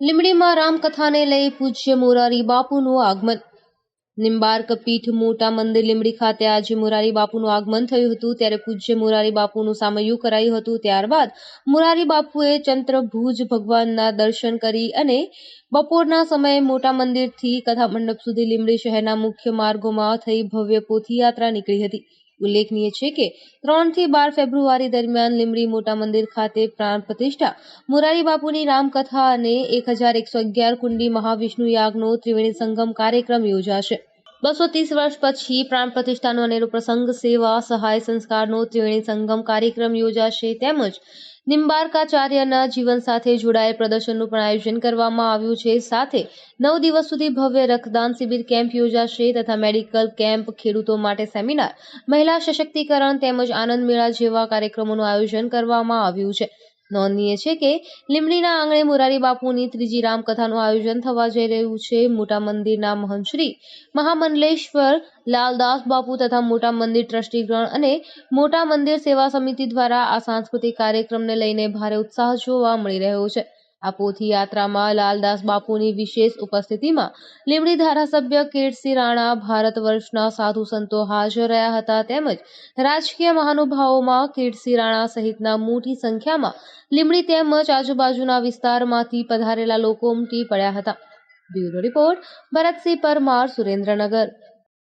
લીંબડીમાં રામકથાને લઈ પૂજ્ય મોરારી બાપુનું આગમન. નિંબાર્ક પીઠ મોટા મંદિર લીમડી ખાતે આજે મોરારી બાપુનું આગમન થયું હતું. ત્યારે પૂજ્ય મોરારી બાપુનું સામયુ કરાયું હતું. ત્યારબાદ મોરારી બાપુએ ચંદ્રભુજ ભગવાનના દર્શન કરી અને બપોરના સમયે મોટા મંદિરથી કથા મંડપ સુધી લીમડી શહેરના મુખ્ય માર્ગોમાં થઈ ભવ્ય પોથીયાત્રા નીકળી હતી. ઉલ્લેખનીય છે કે ત્રણથી બાર ફેબ્રુઆરી દરમિયાન લીમડી મોટા મંદિર ખાતે પ્રાણ પ્રતિષ્ઠા, મોરારી બાપુની રામકથા અને એક હજાર એકસો અગિયાર કુંડી મહાવિષ્ણુ યાગનો ત્રિવેણી સંગમ કાર્યક્રમ યોજાશે. બસો ત્રીસ વર્ષ પછી પ્રાણ પ્રતિષ્ઠાનો અનેરો પ્રસંગ, સેવા, સહાય, સંસ્કારનો ત્રિવેણી સંગમ કાર્યક્રમ યોજાશે. તેમજ નિંબાર્કાચાર્યના જીવન સાથે જોડાયેલ પ્રદર્શનનું પણ આયોજન કરવામાં આવ્યું છે. સાથે નવ દિવસ સુધી ભવ્ય રક્તદાન શિબિર કેમ્પ યોજાશે તથા મેડિકલ કેમ્પ, ખેડૂતો માટે સેમિનાર, મહિલા સશક્તિકરણ તેમજ આનંદ મેળા જેવા કાર્યક્રમોનું આયોજન કરવામાં આવ્યું છે. નોંધનીય છે કે લીમડીના આંગણે મોરારી બાપુની ત્રીજી રામકથાનું આયોજન થવા જઈ રહ્યું છે. મોટા મંદિરના મહંશ્રી મહામંડલેશ્વર લાલદાસ બાપુ તથા મોટા મંદિર ટ્રસ્ટીગણ અને મોટા મંદિર સેવા સમિતિ દ્વારા આ સાંસ્કૃતિક કાર્યક્રમને લઈને ભારે ઉત્સાહ જોવા મળી રહ્યો છે. આ પોથી યાત્રામાં લાલદાસ બાપુની વિશેષ ઉપસ્થિતિમાં લીંબડી ધારાસભ્ય કીર્તિસિંહ રાણા ભારત વર્ષના સાધુ સંતો હાજર રહ્યા હતા તેમજ રાજકીય મહાનુભાવોમાં કીર્તિસિંહ રાણા સહિતના મોટી સંખ્યામાં લીંબડી તેમજ આજુબાજુના વિસ્તારમાંથી પધારેલા લોકો ઉમટી પડ્યા હતા. Bureau report Bharatsinh Parmar, Surendranagar.